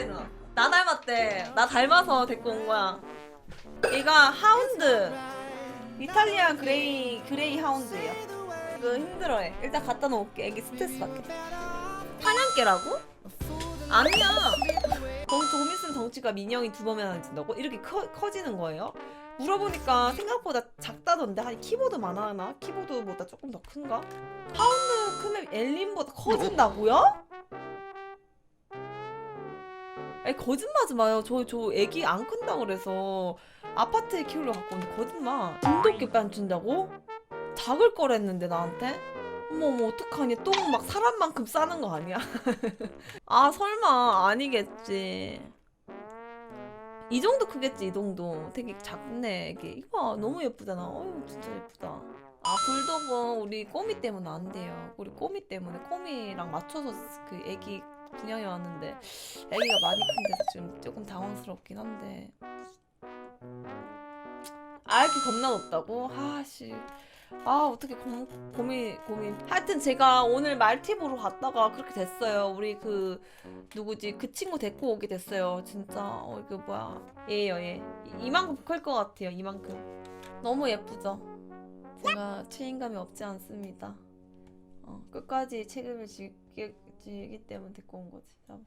이누나 나 닮았대 나 닮아서 데리고 온 거야 얘가 하운드 이탈리아 그레이 그레이 하운드예요 이거 힘들어해 일단 갖다 놓을게 애기 스트레스 받게 사냥개라고? 아니야 덩치 좀 있으면 덩치가 민영이 두 번이나 진다고? 이렇게 커, 커지는 거예요? 물어보니까 생각보다 작다던데 한 키보드만 하나? 키보드보다 조금 더 큰가? 하운드 크면 엘린보다 커진다고요? 아니 거짓말하지 마요. 저 저 애기 안 큰다 그래서 아파트에 키우려 갖고 오는데 거짓말. 안 준다고? 작을 거랬는데 나한테? 어머 어머 어떡하니 똥 막 사람만큼 싸는 거 아니야? 아 설마 아니겠지. 이 정도 크겠지 이 정도. 되게 작네 애기. 이거 너무 예쁘잖아. 어유 진짜 예쁘다. 아 불독은 우리 꼬미 때문에 안 돼요. 우리 꼬미 때문에 꼬미랑 맞춰서 그 애기 분양해 왔는데 애기가 많이 큰 데서 지금 조금 당황스럽긴 한데. 아 이렇게 겁나 높다고? 아씨. 아 어떻게 고, 고민 고민. 하여튼 제가 오늘 말티브로 갔다가 그렇게 됐어요. 우리 그 누구지? 그 친구 데리고 오게 됐어요. 진짜. 어 이거 뭐야? 얘 이- 이만큼 클 것 같아요 이만큼. 너무 예쁘죠? 제가 책임감이 없지 않습니다 어, 끝까지 책임을 지기, 지기 때문에 데리고 온 거지. 잠.